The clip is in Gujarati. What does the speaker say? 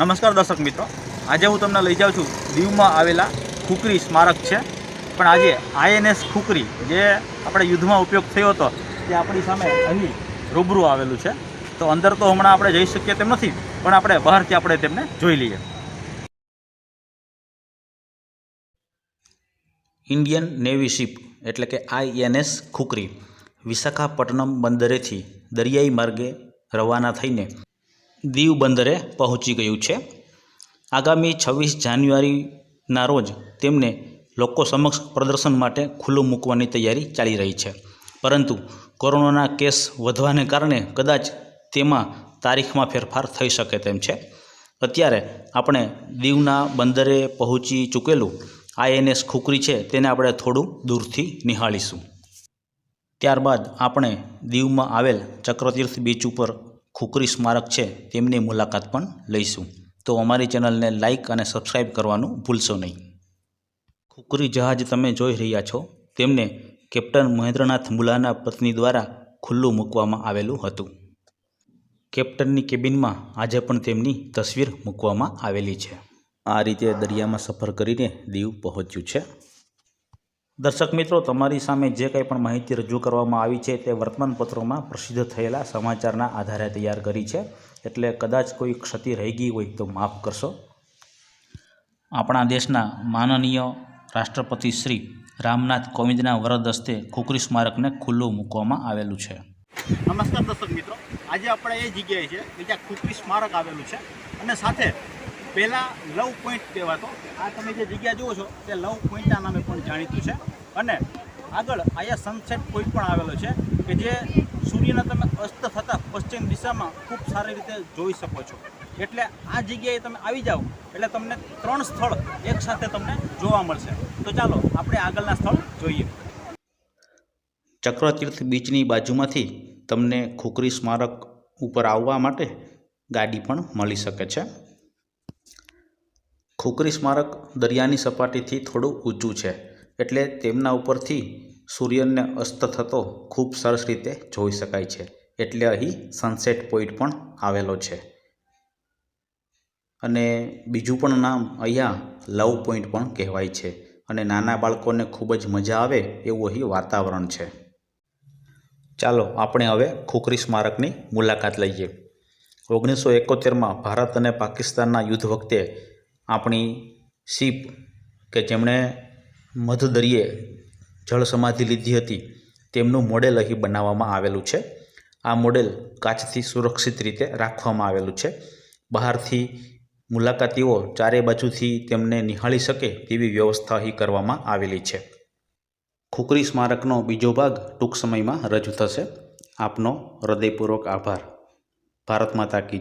નમસ્કાર દર્શક મિત્રો. આજે હું તમને લઈ જાઉં છું દીવમાં આવેલા ખુકરી સ્મારક છે. પણ આજે આઈએનએસ ખુકરી જે આપણે યુદ્ધમાં ઉપયોગ થયો હતો તે આપણી સામે અહીં રૂબરૂ આવેલું છે. તો અંદર તો હમણાં આપણે જઈ શકીએ તેમ નથી, પણ આપણે બહારથી આપણે તેમને જોઈ લઈએ. ઇન્ડિયન નેવી શિપ એટલે કે આઈએનએસ ખુકરી વિશાખાપટ્ટનમ બંદરેથી દરિયાઈ માર્ગે રવાના થઈને દીવ બંદરે પહોંચી ગયું છે. આગામી છવ્વીસ જાન્યુઆરીના રોજ તેમને લોકો સમક્ષ પ્રદર્શન માટે ખુલ્લું મૂકવાની તૈયારી ચાલી રહી છે. પરંતુ કોરોનાના કેસ વધવાને કારણે કદાચ તેમાં તારીખમાં ફેરફાર થઈ શકે તેમ છે. અત્યારે આપણે દીવના બંદરે પહોંચી ચૂકેલું આઈએનએસ ખુકરી છે તેને આપણે થોડું દૂરથી નિહાળીશું. ત્યારબાદ આપણે દીવમાં આવેલ ચક્રતીર્થ બીચ ઉપર ખુકરી સ્મારક છે, તેમની મુલાકાત પણ લઈશું. તો અમારી ચેનલને લાઇક અને સબસ્ક્રાઈબ કરવાનું ભૂલશો નહીં. ખુકરી જહાજ તમે જોઈ રહ્યા છો, તેમને કેપ્ટન મહેન્દ્રનાથ મુલાના પત્ની દ્વારા ખુલ્લું મૂકવામાં આવેલું હતું. કેપ્ટનની કેબિનમાં આજે પણ તેમની તસવીર મૂકવામાં આવેલી છે. આ રીતે દરિયામાં સફર કરીને દીવ પહોંચ્યું છે. દર્શક મિત્રો, તમારી સામે જે કંઈ પણ માહિતી રજૂ કરવામાં આવી છે તે વર્તમાનપત્રોમાં પ્રસિદ્ધ થયેલા સમાચારના આધારે તૈયાર કરી છે. એટલે કદાચ કોઈ ક્ષતિ રહી ગઈ હોય તો માફ કરશો. આપણા દેશના માનનીય રાષ્ટ્રપતિ શ્રી રામનાથ કોવિંદના વરદ હસ્તે ખુકરી સ્મારકને ખુલ્લું મૂકવામાં આવેલું છે. નમસ્કાર દર્શક મિત્રો. આજે આપણે એ જગ્યાએ છે કે જ્યાં ખુકરી સ્મારક આવેલું છે. અને સાથે પહેલાં લવ પોઈન્ટ કહેવાતો. આ તમે જે જગ્યા જુઓ છો, તે લવ પોઈન્ટના નામે પણ જાણીતું છે. અને આગળ અહીંયા સનસેટ પોઈન્ટ પણ આવેલો છે કે જે સૂર્યના તમે અસ્ત થતાં પશ્ચિમ દિશામાં ખૂબ સારી રીતે જોઈ શકો છો. એટલે આ જગ્યાએ તમે આવી જાઓ, એટલે તમને ત્રણ સ્થળ એકસાથે તમને જોવા મળશે. તો ચાલો, આપણે આગળના સ્થળ જોઈએ. ચક્રતીર્થ બીચની બાજુમાંથી તમને ખુકરી સ્મારક ઉપર આવવા માટે ગાડી પણ મળી શકે છે. ખુકરી સ્મારક દરિયાની સપાટીથી થોડું ઊંચું છે એટલે તેમના ઉપરથી સૂર્યને અસ્ત થતો ખૂબ સરસ રીતે જોઈ શકાય છે એટલે અહીં સનસેટ પોઈન્ટ પણ આવેલો છે. અને બીજું પણ નામ અહીંયા લવ પોઈન્ટ પણ કહેવાય છે અને નાના બાળકોને ખૂબ જ મજા આવે એવું અહીં વાતાવરણ છે. ચાલો આપણે હવે ખુકરી સ્મારકની મુલાકાત લઈએ. ઓગણીસો એકોતેરમાં ભારત અને પાકિસ્તાનના યુદ્ધ વખતે આપણી શિપ કે જેમણે મધદરિયે જળ સમાધિ લીધી હતી, તેમનું મોડેલ અહીં બનાવવામાં આવેલું છે. આ મોડેલ કાચથી સુરક્ષિત રીતે રાખવામાં આવેલું છે. બહારથી મુલાકાતીઓ ચારે બાજુથી તેમને નિહાળી શકે તેવી વ્યવસ્થા અહીં કરવામાં આવેલી છે. ખુકરી સ્મારકનો બીજો ભાગ ટૂંક સમયમાં રજૂ થશે. આપનો હૃદયપૂર્વક આભાર. ભારત માતા કી